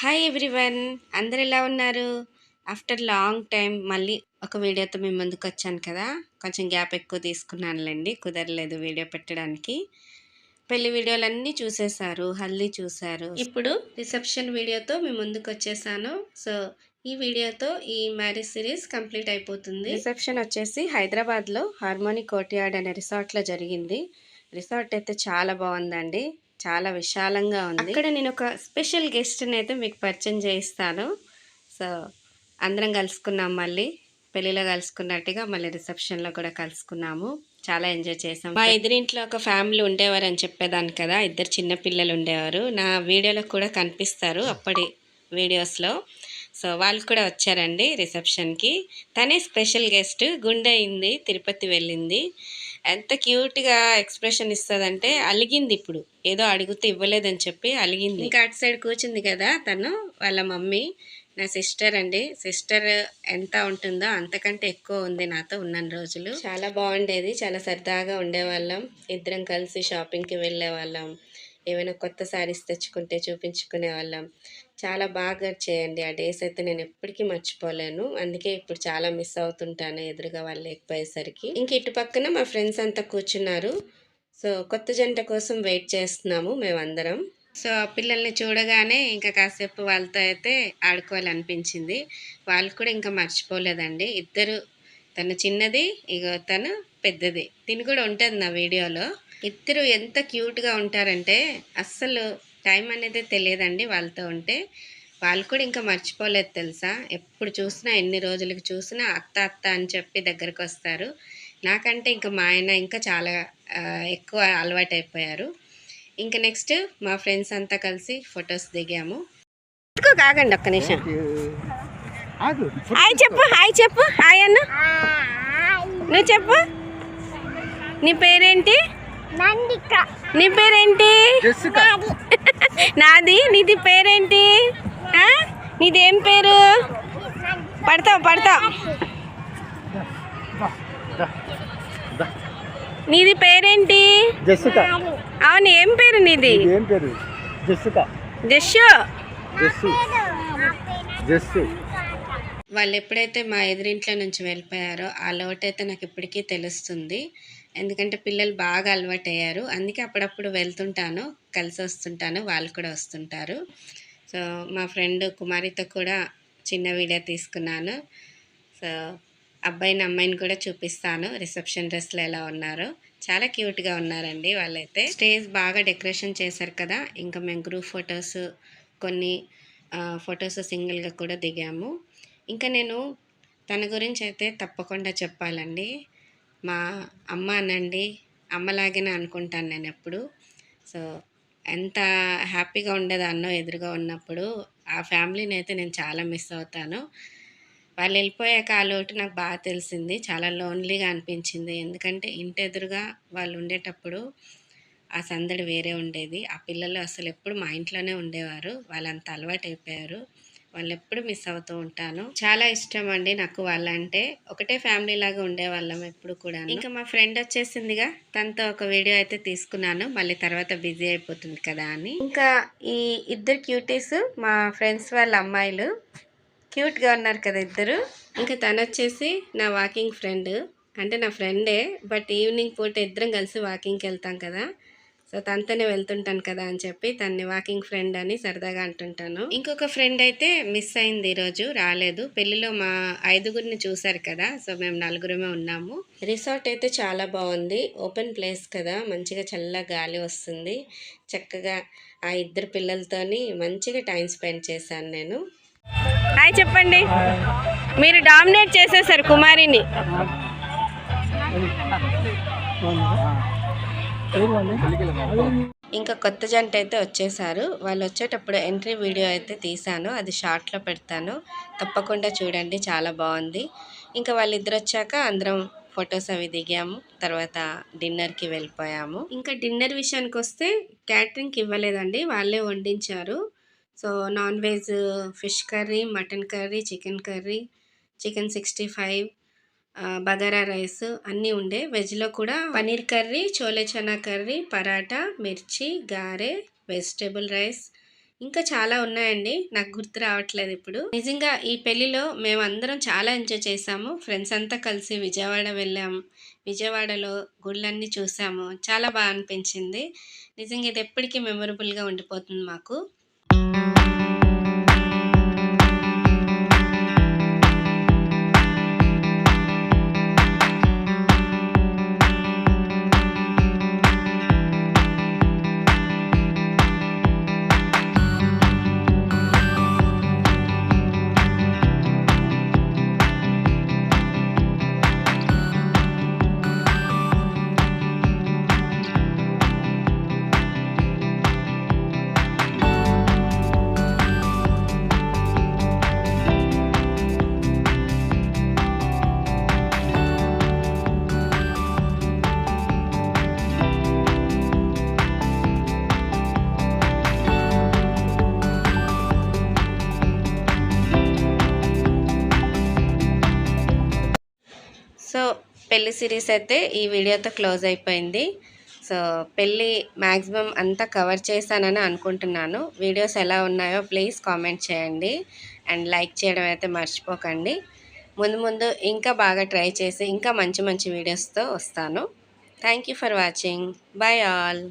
Hi everyone అందరు ఎలా ఉన్నారు? ఆఫ్టర్ లాంగ్ టైం మళ్ళీ ఒక వీడియోతో మేము ముందుకు వచ్చాను కదా. కొంచెం గ్యాప్ ఎక్కువ తీసుకున్నానులేండి. కుదరలేదు వీడియో పెట్టడానికి. పెళ్ళి వీడియోలన్నీ చూసేశారు హల్దీ చూశారు. ఇప్పుడు రిసెప్షన్ వీడియోతో మేము ముందుకు వచ్చేసాను. సో ఈ వీడియోతో ఈ మ్యారేజ్ సిరీస్ కంప్లీట్ అయిపోతుంది. రిసెప్షన్ వచ్చేసి హైదరాబాద్లో హార్మోని కోటియాడ్ అనే రిసార్ట్లో జరిగింది. రిసార్ట్ అయితే చాలా బాగుందండి. చాలా విశాలంగా ఉంది. అక్కడ నేను ఒక స్పెషల్ గెస్ట్ని అయితే మీకు పరిచయం చేయిస్తాను. సో అందరం కలుసుకున్నాం మళ్ళీ. పెళ్ళిలో కలుసుకున్నట్టుగా మళ్ళీ రిసెప్షన్లో కూడా కలుసుకున్నాము. చాలా ఎంజాయ్ చేసాం మా ఎదురింట్లో ఒక ఫ్యామిలీ ఉండేవారు అని చెప్పేదాన్ని కదా. ఇద్దరు చిన్న పిల్లలు ఉండేవారు. నా వీడియోలో కూడా కనిపిస్తారు అప్పటి వీడియోస్లో. సో వాళ్ళు కూడా వచ్చారండి రిసెప్షన్కి. తనే స్పెషల్ గెస్ట్ గుండె అయింది తిరుపతి వెళ్ళింది. ఎంత క్యూట్గా ఎక్స్ప్రెషన్ ఇస్తుందంటే అలిగింది ఇప్పుడు. ఏదో అడిగితే ఇవ్వలేదని చెప్పి అలిగింది. ఇంకా అటు సైడ్ కూర్చుంది కదా తను వాళ్ళ మమ్మీ. నా సిస్టర్ అండి. సిస్టర్ ఎంత ఉంటుందో అంతకంటే ఎక్కువ ఉంది నాతో ఉన్న రోజులు. చాలా బాగుండేది. చాలా సరదాగా ఉండేవాళ్ళం. ఇద్దరం కలిసి షాపింగ్కి వెళ్ళే వాళ్ళం. ఏమైనా కొత్త శారీస్ తెచ్చుకుంటే చూపించుకునే వాళ్ళం. చాలా బాగా చేయండి. ఆ డేస్ అయితే నేను ఎప్పటికీ మర్చిపోలేను. అందుకే ఇప్పుడు చాలా మిస్ అవుతుంటాను ఎదురుగా వాళ్ళు లేకపోయేసరికి. ఇంక ఇటు పక్కన మా ఫ్రెండ్స్ అంతా కూర్చున్నారు. సో కొత్త జంట కోసం వెయిట్ చేస్తున్నాము మేమందరం. సో ఆ పిల్లల్ని చూడగానే ఇంకా కాసేపు వాళ్ళతో అయితే ఆడుకోవాలనిపించింది. వాళ్ళు కూడా ఇంకా మర్చిపోలేదండి. ఇద్దరు తను చిన్నది ఇగో తను పెద్దది. తిని కూడా ఉంటుంది నా వీడియోలో. ఇద్దరు ఎంత క్యూట్గా ఉంటారంటే అస్సలు టైం అనేది తెలియదండి వాళ్ళతో ఉంటే. వాళ్ళు కూడా ఇంకా మర్చిపోలేదు తెలుసా? ఎప్పుడు చూసినా ఎన్ని రోజులకి చూసినా అత్త అత్త అని చెప్పి దగ్గరకు వస్తారు. నాకంటే ఇంకా మా ఆయన ఇంకా చాలా ఎక్కువ అలవాటు అయిపోయారు ఇంకా నెక్స్ట్ మా ఫ్రెండ్స్ అంతా కలిసి ఫొటోస్ దిగాము. కాగండి ఒక్క నిమిషం. ఆగు హాయ్ చెప్పు హాయ్ చెప్పు హాయ్ అన్న. నువ్వు చెప్పు. నీ పేరేంటి? నీ పేరేంటి? నాది. నీది? పేరేంటి? నీదేం పేరు? పడతావు పడతావు. నీది పేరేంటి? జెస్సిక. అవును ఏం పేరు నీది? ఏం పేరు? జెస్సిక. జస్సు. జెస్సు. జెస్సు. వాళ్ళు ఎప్పుడైతే మా ఎదురింట్లో నుంచి వెళ్ళిపోయారో ఆ లోటైతే నాకు ఇప్పటికీ తెలుస్తుంది. ఎందుకంటే పిల్లలు బాగా అలవాటు అయ్యారు అందుకే అప్పుడప్పుడు వెళ్తుంటాను కలిసి వస్తుంటాను వాళ్ళు కూడా వస్తుంటారు. సో మా ఫ్రెండ్ కుమారితో కూడా చిన్న వీడియో తీసుకున్నాను. సో అబ్బాయిని అమ్మాయిని కూడా చూపిస్తాను రిసెప్షన్ డ్రెస్లో ఎలా ఉన్నారో. చాలా క్యూట్గా ఉన్నారండి వాళ్ళైతే. స్టేజ్ బాగా డెకరేషన్ చేశారు కదా ఇంకా మేము గ్రూప్ ఫొటోస్ కొన్ని ఫొటోస్ సింగిల్గా కూడా దిగాము. ఇంకా నేను తన గురించి అయితే తప్పకుండా చెప్పాలండి. మా అమ్మ అనండి అమ్మలాగానే అనుకుంటాను నేను ఎప్పుడు. సో ఎంత హ్యాపీగా ఉండేదాన్నో ఎదురుగా ఉన్నప్పుడు ఆ ఫ్యామిలీని అయితే నేను చాలా మిస్ అవుతాను. వాళ్ళు వెళ్ళిపోయాక ఆ లోటు నాకు బాగా తెలిసింది. చాలా లోన్లీగా అనిపించింది. ఎందుకంటే ఇంటి ఎదురుగా వాళ్ళు ఉండేటప్పుడు ఆ సందడి వేరే ఉండేది. ఆ పిల్లలు అసలు ఎప్పుడు మా ఇంట్లోనే ఉండేవారు. వాళ్ళంత అలవాటు అయిపోయారు. వాళ్ళు ఎప్పుడు మిస్ అవుతూ ఉంటాను. చాలా ఇష్టం అండి నాకు వాళ్ళంటే. ఒకటే ఫ్యామిలీ లాగా ఉండేవాళ్ళం ఎప్పుడు కూడా ఇంకా మా ఫ్రెండ్ వచ్చేసిందిగా. తనతో ఒక వీడియో అయితే తీసుకున్నాను. మళ్ళీ తర్వాత బిజీ అయిపోతుంది కదా అని. ఇంకా ఈ ఇద్దరు క్యూటీస్ మా ఫ్రెండ్స్ వాళ్ళ అమ్మాయిలు. క్యూట్గా ఉన్నారు కదా ఇద్దరు. ఇంకా తను వచ్చేసి నా వాకింగ్ ఫ్రెండ్. అంటే నా ఫ్రెండే. బట్ ఈవినింగ్ పూట ఇద్దరం కలిసి వాకింగ్కి వెళ్తాం కదా. సో తనతోనే వెళ్తుంటాను కదా అని చెప్పి తన్ని వాకింగ్ ఫ్రెండ్ అని సరదాగా అంటుంటాను. ఇంకొక ఫ్రెండ్ అయితే మిస్ అయింది ఈరోజు రాలేదు. పెళ్ళిలో మా ఐదుగురిని చూశారు కదా సో మేము నలుగురమే ఉన్నాము. రిసార్ట్ అయితే చాలా బాగుంది. ఓపెన్ ప్లేస్ కదా మంచిగా చల్ల గాలి వస్తుంది. చక్కగా ఆ ఇద్దరు పిల్లలతోని మంచిగా టైం స్పెండ్ చేశాను నేను. హాయ్ చెప్పండి. మీరు డామినేట్ చేసేసారు కుమారిని. ఇంకా కొత్త జంట అయితే వచ్చేసారు. వాళ్ళు వచ్చేటప్పుడు ఎంట్రీ వీడియో అయితే తీసాను అది షార్ట్లో పెడతాను. తప్పకుండా చూడండి చాలా బాగుంది. ఇంకా వాళ్ళిద్దరు వచ్చాక అందరం ఫొటోస్ అవి దిగాము. తర్వాత డిన్నర్కి వెళ్ళిపోయాము. ఇంకా డిన్నర్ విషయానికి వస్తే క్యాటరింగ్కి ఇవ్వలేదండి. వాళ్ళే వండించారు. So non veg fish curry mutton curry chicken curry chicken sixty five bagara rice అన్నీ ఉండే. వెజ్లో కూడా పనీర్ కర్రీ చోలే చనా కర్రీ పరాటా మిర్చి గారె వెజిటేబుల్ రైస్ ఇంకా చాలా ఉన్నాయండి. నాకు గుర్తు రావట్లేదు ఇప్పుడు. నిజంగా ఈ పెళ్ళిలో మేము అందరం చాలా ఎంజాయ్ చేసాము ఫ్రెండ్స్ అంతా కలిసి విజయవాడ వెళ్ళాము విజయవాడలో గుళ్ళన్నీ చూసాము చాలా బాగా అనిపించింది. నిజంగా ఇది ఎప్పటికీ మెమొరబుల్గా ఉండిపోతుంది మాకు. సో పెళ్ళి సిరీస్ అయితే ఈ వీడియోతో క్లోజ్ అయిపోయింది. సో పెళ్ళి మ్యాక్సిమం అంతా కవర్ చేశానని అనుకుంటున్నాను. వీడియోస్ ఎలా ఉన్నాయో ప్లీజ్ కామెంట్ చేయండి. అండ్ లైక్ చేయడం అయితే మర్చిపోకండి. ముందు ముందు ఇంకా బాగా ట్రై చేసి ఇంకా మంచి మంచి వీడియోస్తో వస్తాను. Thank you for watching. Bye all.